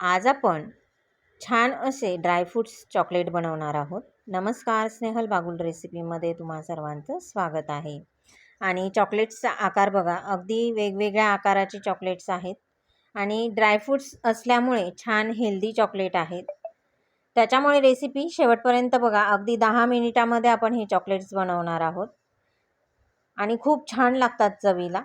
आज आपण छान असे ड्रायफ्रूट्स चॉकलेट बनवणार आहोत. नमस्कार स्नेहल बागुल रेसिपीमध्ये तुम्हा सर्वांचं स्वागत आहे. आणि चॉकलेट्सचा आकार बघा अगदी वेगवेगळ्या आकाराचे चॉकलेट्स आहेत. आणि ड्रायफ्रूट्स असल्यामुळे छान हेल्दी चॉकलेट आहेत. त्याच्यामुळे रेसिपी शेवटपर्यंत बघा अगदी दहा मिनिटामध्ये आपण हे चॉकलेट्स बनवणार आहोत. आणि खूप छान लागतात चवीला.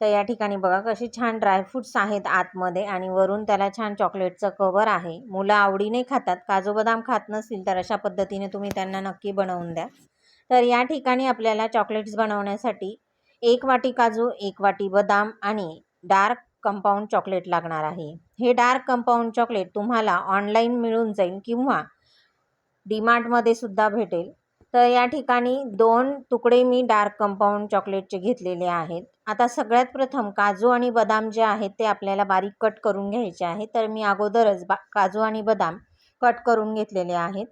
तर या ठिकाणी बघा कसे छान ड्रायफ्रूट्स आहेत आतमध्ये आणि वरून त्याला छान चॉकलेटचं कवर आहे. मुलं आवडीने खातात. काजू बदाम खात नसतील तर अशा पद्धतीने तुम्ही त्यांना नक्की बनवून द्या. तर या ठिकाणी आपल्याला चॉकलेट्स बनवण्यासाठी एक वाटी काजू एक वाटी बदाम आणि डार्क कंपाऊंड चॉकलेट लागणार आहे. हे डार्क कंपाऊंड चॉकलेट तुम्हाला ऑनलाईन मिळून जाईल किंवा डीमार्टमध्ये सुद्धा भेटेल. तर या ठिकाणी दोन तुकडे मी डार्क कंपाऊंड चॉकलेटचे घेतलेले आहेत. आता सगळ्यात प्रथम काजू आणि बदाम जे आहेत ते आपल्याला बारीक कट करून घ्यायचे आहे तर मी अगोदरच बा काजू आणि बदाम कट करून घेतलेले आहेत.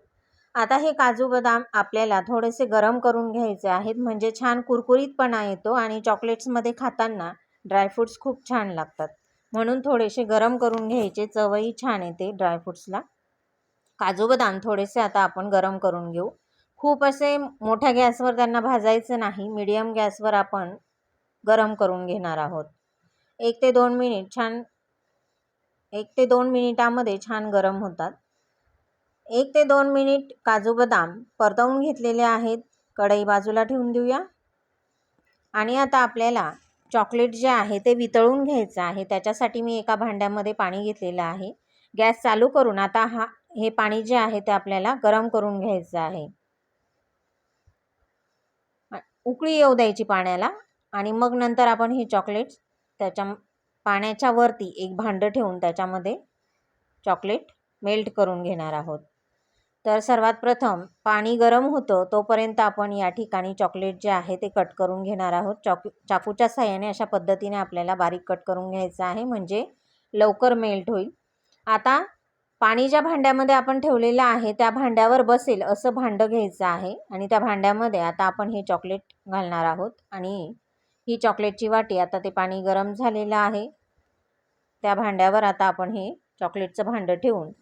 आता हे काजू बदाम आपल्याला थोडेसे गरम करून घ्यायचे आहेत. म्हणजे छान कुरकुरीतपणा येतो आणि चॉकलेट्समध्ये खाताना ड्रायफ्रूट्स खूप छान लागतात. म्हणून थोडेसे गरम करून घ्यायचे. चवही छान येते ड्रायफ्रूट्सला काजू बदाम थोडेसे आता आपण गरम करून घेऊ. खूप असे मोठ्या गॅसवर त्यांना भाजायचं नाही मिडियम गॅसवर आपण गरम करून घेणार आहोत. एक ते दोन मिनिट छान एक ते दोन मिनिटामध्ये छान गरम होतात. एक ते दोन मिनिट काजू बदाम परतवून घेतलेले आहेत. कढई बाजूला ठेवून देऊया. आणि आता आपल्याला चॉकलेट जे आहे ते वितळून घ्यायचं आहे. त्याच्यासाठी मी एका भांड्यामध्ये पाणी घेतलेलं आहे. गॅस चालू करून आता हा हे पाणी जे आहे ते आपल्याला गरम करून घ्यायचं आहे. उकळी येऊ द्यायची पाण्याला आणि मग नंतर आपण ही चॉकलेट्स त्याच्या पाण्याच्या वरती एक भांडं ठेवून त्याच्यामध्ये चॉकलेट मेल्ट करून घेणार आहोत. तर सर्वात प्रथम पाणी गरम होतं तोपर्यंत आपण या ठिकाणी चॉकलेट जे आहे ते कट करून घेणार आहोत. चॉक चाकूच्या साह्याने अशा पद्धतीने आपल्याला बारीक कट करून घ्यायचं आहे. म्हणजे लवकर मेल्ट होईल. आता पाणी ज्या भांड्यामध्ये आपण ठेवलेलं आहे त्या भांड्यावर बसेल असं भांडं घ्यायचं आहे. आणि त्या भांड्यामध्ये आता आपण हे चॉकलेट घालणार आहोत. आणि ही चॉकलेटची वाटी आता ते पाणी गरम झालेलं आहे. त्या भांड्यावर आता आपण हे चॉकलेटचं भांडं ठेवून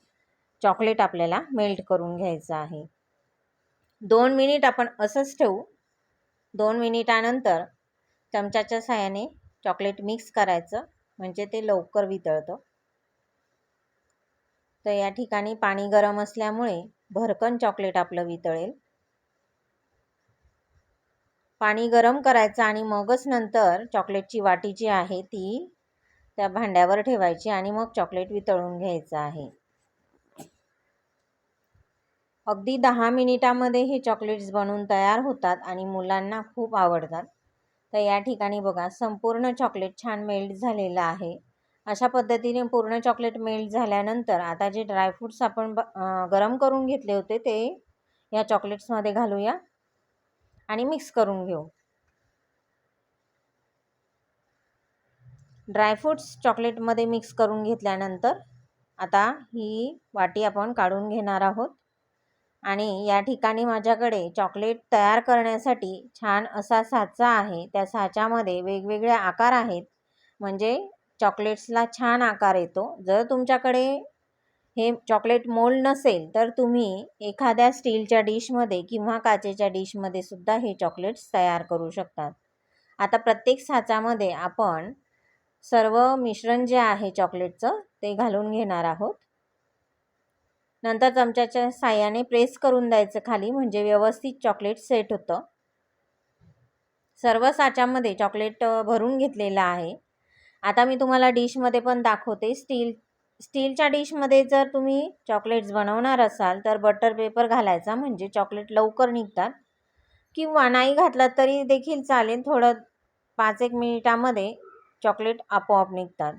चॉकलेट आपल्याला मेल्ट करून घ्यायचं आहे. दोन मिनिट आपण असंच ठेवू. दोन मिनिटानंतर चमच्याच्या साह्याने चॉकलेट मिक्स करायचं. म्हणजे ते लवकर वितळतं. तर या ठिकाणी पाणी गरम असल्यामुळे भरकन चॉकलेट आपलं वितळेल. पाणी गरम करायचं आणि मगच नंतर चॉकलेटची वाटी जी आहे ती त्या भांड्यावर ठेवायची आणि मग चॉकलेट वितळून घ्यायचं आहे. अगदी दहा मिनिटामध्ये हे चॉकलेट्स बनवून तयार होतात आणि मुलांना खूप आवडतात. तर या ठिकाणी बघा संपूर्ण चॉकलेट छान मेल्ट झालेलं आहे. अशा पद्धतीने पूर्ण चॉकलेट मेल्ट झाल्यानंतर आता जे ड्रायफ्रूट्स आपण ब गरम करून घेतले होते ते या चॉकलेट्समध्ये घालूया. आणि मिक्स करून घेऊ. ड्रायफ्रूट्स चॉकलेटमध्ये मिक्स करून घेतल्यानंतर आता ही वाटी आपण काढून घेणार आहोत. आणि या ठिकाणी माझ्याकडे चॉकलेट तयार करण्यासाठी छान असा साचा आहे. त्या साच्यामध्ये वेगवेगळे आकार आहेत. म्हणजे चॉकलेट्सला छान आकार येतो. जर तुमच्याकडे हे चॉकलेट मोल्ड नसेल तर तुम्ही एखाद्या स्टीलच्या डिशमध्ये किंवा काचेच्या डिशमध्ये सुद्धा हे चॉकलेट्स तयार करू शकतात. आता प्रत्येक साचामध्ये आपण सर्व मिश्रण जे आहे चॉकलेटचं ते घालून घेणार आहोत. नंतर चमच्याच्या साह्याने प्रेस करून द्यायचं खाली म्हणजे व्यवस्थित चॉकलेट सेट होतं. सर्व साच्यामध्ये चॉकलेट भरून घेतलेलं आहे. आता मी तुम्हाला डिशमध्ये पण दाखवते. स्टील स्टीलच्या डिशमध्ये जर तुम्ही चॉकलेट्स बनवणार असाल तर बटर पेपर घालायचा म्हणजे चॉकलेट लवकर निघतात. किंवा नाही घातलात तरी देखील चालेल थोडं पाच एक मिनिटामध्ये चॉकलेट आपोआप निघतात.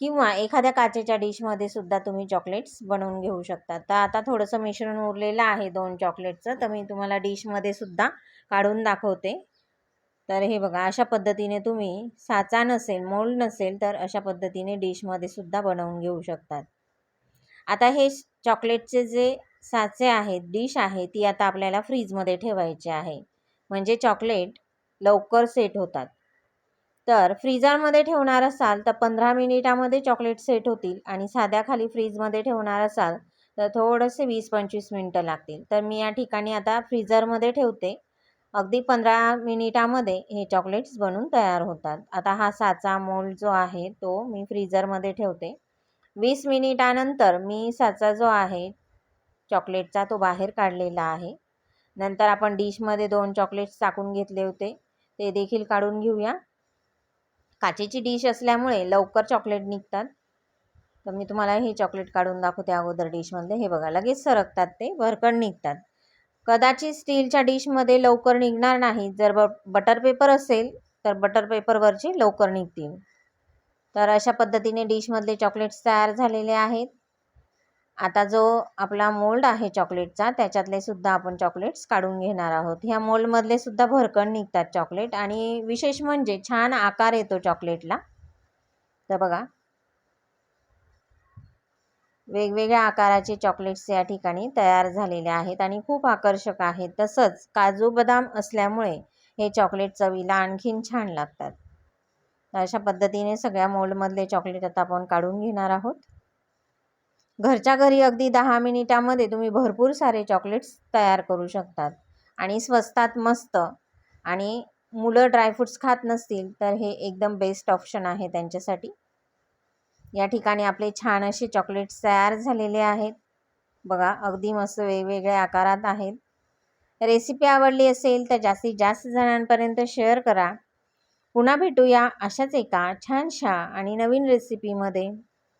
किंवा एखाद्या काचेच्या डिशमध्ये सुद्धा तुम्ही चॉकलेट्स बनवून घेऊ शकता. तर आता थोडंसं मिश्रण उरलेलं आहे दोन चॉकलेटचं तर मी तुम्हाला डिशमध्ये सुद्धा काढून दाखवते. तर हे बघा अशा पद्धतीने तुम्ही साचा नसेल मोल्ड नसेल तर अशा पद्धतीने डिशमध्ये सुद्धा बनवून घेऊ शकतात. आता हे चॉकलेटचे जे साचे आहेत डिश आहे ती आता आपल्याला फ्रीजमध्ये ठेवायची आहे. म्हणजे चॉकलेट लवकर सेट होतात. तर फ्रीजरमध्ये ठेवणार असाल तर पंधरा मिनिटामध्ये चॉकलेट सेट होतील आणि साध्या खाली फ्रीजमध्ये ठेवणार असाल तर थोडंसे वीस पंचवीस मिनटं लागतील. तर मी या ठिकाणी आता फ्रीजरमध्ये ठेवते. अगदी पंधरा मिनिटामध्ये हे चॉकलेट्स बनून तयार होतात. आता हा साचा मोल्ड जो आहे तो मी फ्रीजरमध्ये ठेवते. वीस मिनिटानंतर मी साचा जो आहे चॉकलेटचा तो बाहेर काढलेला आहे. नंतर आपण डिशमध्ये दोन चॉकलेट्स टाकून घेतले होते. ते देखील काढून घेऊया. काचेची डिश असल्यामुळे लवकर चॉकलेट निघतात. तर मी तुम्हाला हे चॉकलेट काढून दाखवते अगोदर डिशमध्ये हे बघा लगेच सरकतात ते भरकन निघतात. कदाचित स्टीलच्या डिशमध्ये लवकर निघणार नाही. जर ब बटर पेपर असेल तर बटर पेपरवरची लवकर निघतील. तर अशा पद्धतीने डिशमधले चॉकलेट्स तयार झालेले आहेत. आता जो आपला मोल्ड आहे चॉकलेटचा त्याच्यातले सुद्धा आपण चॉकलेट्स काढून घेणार आहोत. ह्या मोल्डमधले सुद्धा भरकण निघतात चॉकलेट आणि विशेष म्हणजे छान आकार येतो चॉकलेटला. तर बघा वेगवेगळ्या आकाराचे चॉकलेट्स या ठिकाणी तयार झालेले आहेत आणि खूप आकर्षक आहेत. तसंच काजू बदाम असल्यामुळे हे चॉकलेट चवीला आणखीन छान लागतात. अशा पद्धतीने सगळ्या मोल्डमधले चॉकलेट आता आपण काढून घेणार आहोत. घरच्या घरी अगदी दहा मिनिटामध्ये तुम्ही भरपूर सारे चॉकलेट्स तयार करू शकतात आणि स्वस्तात मस्त आणि मुलं ड्रायफ्रूट्स खात नसतील तर हे एकदम बेस्ट ऑप्शन आहे त्यांच्यासाठी. या ठिकाणी आपले छान असे चॉकलेट्स तयार झालेले आहेत. बघा अगदी मस्त वेगवेगळ्या आकारात आहेत. रेसिपी आवडली असेल तर जास्तीत जास्त जणांपर्यंत शेअर करा. पुन्हा भेटूया अशाच एका छानशा आणि नवीन रेसिपीमध्ये.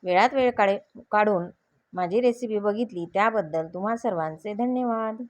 वेळात वेळ काढे काढून माझी रेसिपी बघितली त्याबद्दल तुम्हा सर्वांचे धन्यवाद.